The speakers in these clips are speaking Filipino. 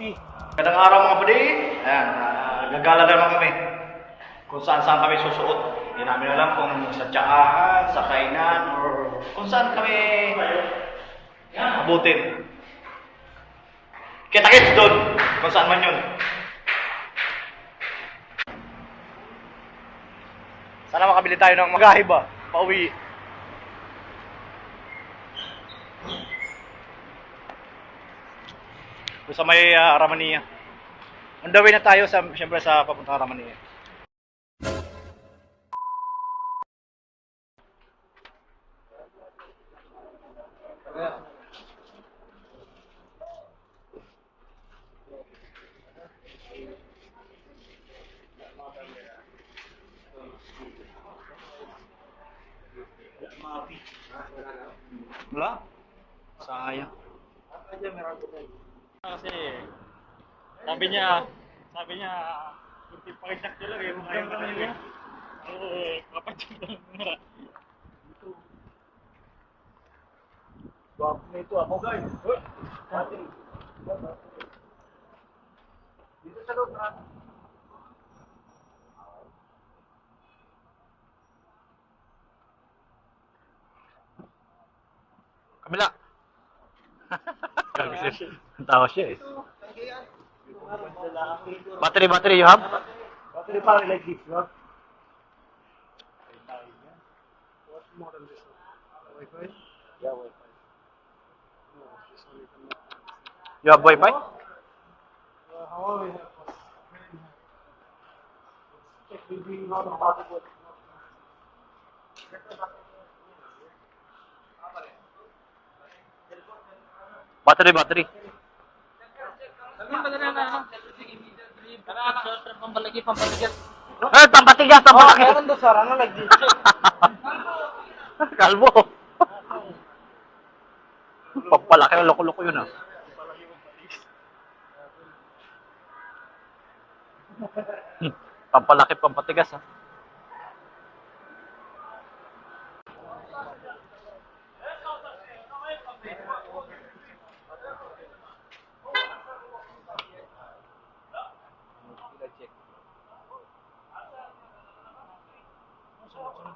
50. Kadang araw mga pudi, ayan, ah, gagala na naman kami. Kung saan saan kami susuot. Hindi namin alam kung sa tsakaan, sa kainan, or kung saan kami abutin. Kita-kits doon, kung saan man yun. Sana makabili tayo ng magahe ba? Pauwi. Doon sa may uh, Ramania. On the way na tayo sa siyempre sa papuntang Ramania. Wala? Sayang. Kasi, sabi niya, sabi niya, kunti pakitsak nyo lang eh. Ayaw ka nila. Oo, kapatsak na lang nila. Swap na ito ako guys. Dito sa loob na. Siya. Siya eh. Battery, battery you have? Battery power like this? What model this one? Wi-Fi? Yeah, Wi-Fi. No, this one you cannot. You have wifi? Uh, Huawei have first. Check will be not compatible. Battery, battery. Eh, pampatigas, pampalaki. Meron doon ano like this? Kalbo. Pampalaki loko-loko yun ah. Hmm, Pampalaki, pampatigas ah.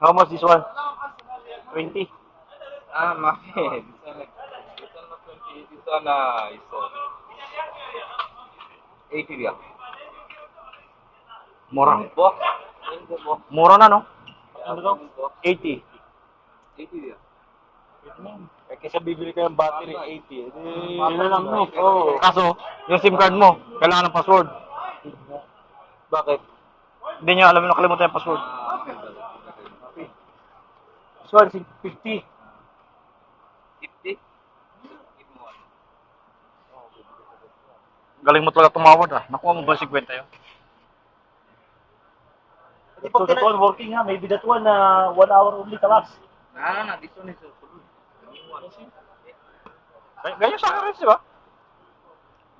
How much this one? 20. Ah, maki. This one, this one not 20. This one uh, is uh, 80 dia. Mura. Box. In the box. Mura na no? Ano daw? 80. 80 dia. Eh, kaysa bibili ka ng battery 80, eh, Yun na lang, no? Oo. Kaso, yung SIM card mo, kailangan ng password. Bakit? Hindi niya alam yung nakalimutan yung password. Ah, is 50. 50. Galing mo talaga tumawad ah. Nakuha mo ba yung 50 yun? So that one working ha, maybe that one uh, one hour only kalas. Nah, nah, this one is full. Gany- Ganyan sa akin rin, di ba?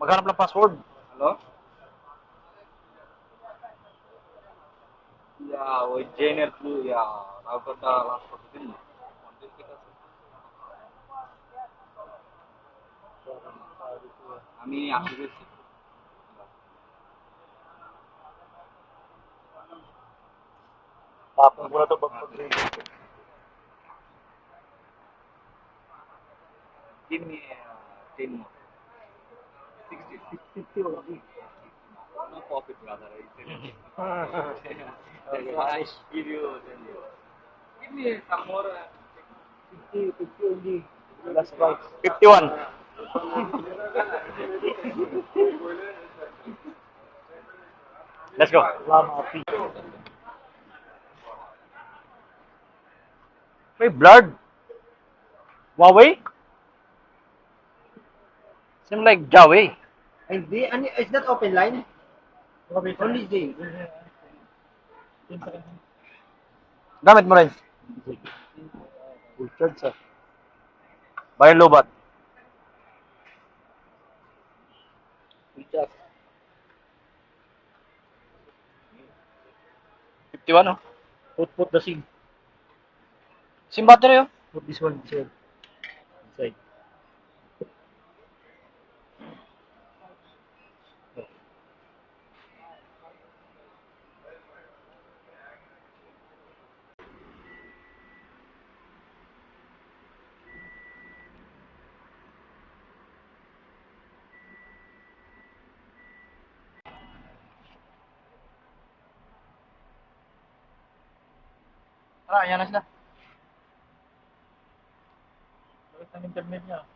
Maghanap ng password. Hello? Ya, Jenner dulu ya, Alberta Langsung ini. আমি আশা করছি আপনার তো give me uh, 10 more. 60. 60 or 60. pocket rather. That's why I give you. Give me some more. Uh, 50, 50 only. That's right. 51. Let's go. My blood. Huawei? Seems like Huawei. Hindi, and it's not open line? Only. Gamit mo rin. Full charge ah. Bayan lobat. Full charge. 51 oh. Put, put the SIM. Sim battery oh. Put this one, this one. Inside. Tara, ayan na sila. Bakit ang internet niya?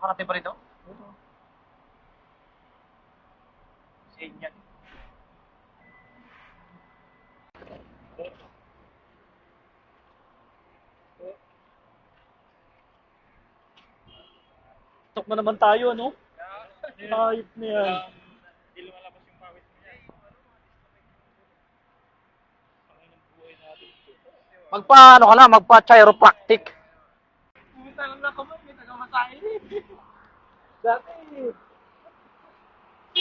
Makarating pa rito? Same yan. Tok na naman tayo, ano? Ayop na yan. Hindi lumalabas yung pawis mo yan. Panginoon buhay natin. Magpa, ano ka na, magpa chiropractic. Pumunta lang na kamay, may tagamasahe. Dati,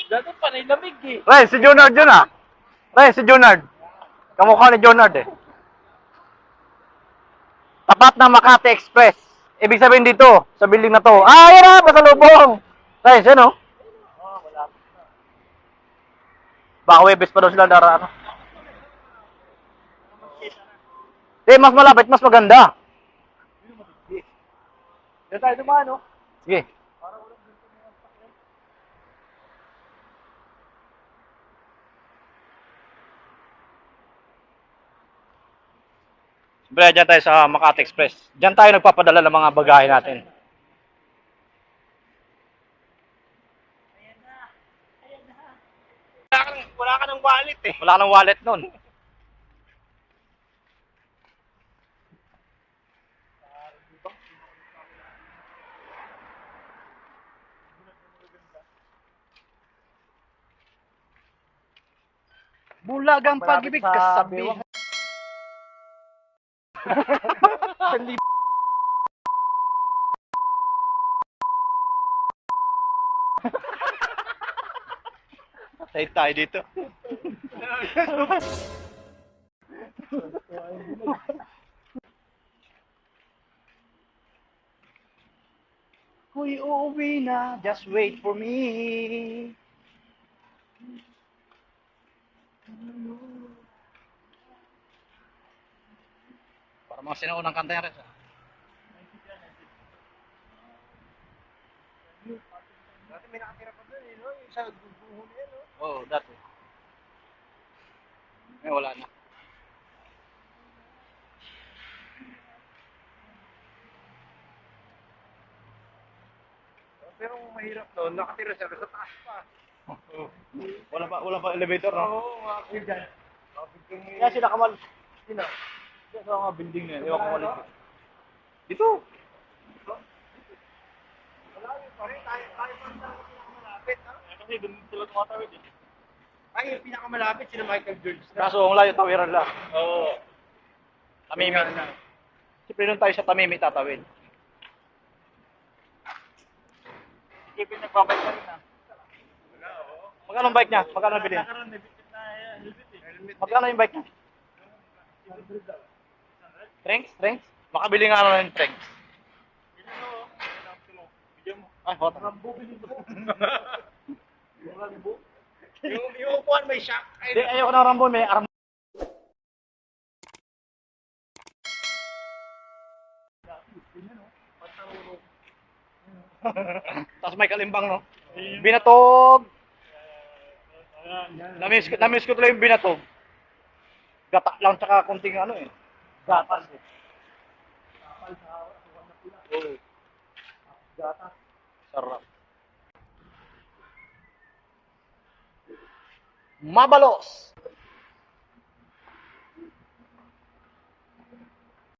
dati panay lamig eh. Ray, si Jonard yun ah. Ray, si Jonard. Kamukha ni Jonard eh. Tapat ng Makati Express. Ibig sabihin dito, sa building na to. Ah, yan ah, pasalubong. Ray, siya no? Oh, wala. Baka Webes pa daw sila dara ano. Eh, mas malapit, mas maganda. Diyan tayo dumaan, no? Sige. Siyempre, dyan tayo sa Makati Express. Dyan tayo nagpapadala ng mga bagahe natin. Wala ka, wala ka ng wallet eh. Wala ka ng wallet nun. Bulagang pag-ibig kasabi. Tayo tayo dito. Kuy, uuwi na. Just wait for me. Para mga sinuunang kanta yan rin. Dati may nakatira pa doon eh, no? Yung sa guguho na yan, no? Oo, oh, dati. Ngayon wala na. Pero mahirap noon, nakatira siya sa taas pa. Wala pa, wala pa elevator, no? Oo, mga kuya dyan. Kaya sila kamal. Sino? Kaya sa mga building na yan, ewan ko malit. Dito. Wala yun, pare. Tayo, tayo pa ang pinakamalapit, ha? Kasi doon sila tumatawid eh. Ay, yung pinakamalapit, sila Michael George. Kaso ang layo tawiran lang. Oo. Tamimi. Siyempre nung tayo sa Tamimi tatawid. Isipin nagbabay ka rin ah. Magkano ang bike niya? Magkano ang bilhin? Magkano yung bike niya? Trenks? Trenks? Makabili nga naman yung mo. Ay, hot. Rambo, bilhin. Yung Rambo. Yung, yung upuan may shock. Hindi, ayoko ng Rambo, may arm. Tapos may kalimbang, no? Binatog! Namiss namiss ko tuloy yung binatog. Gata lang tsaka konting ano eh. Gatas eh. Gatas. Sarap. Mabalos!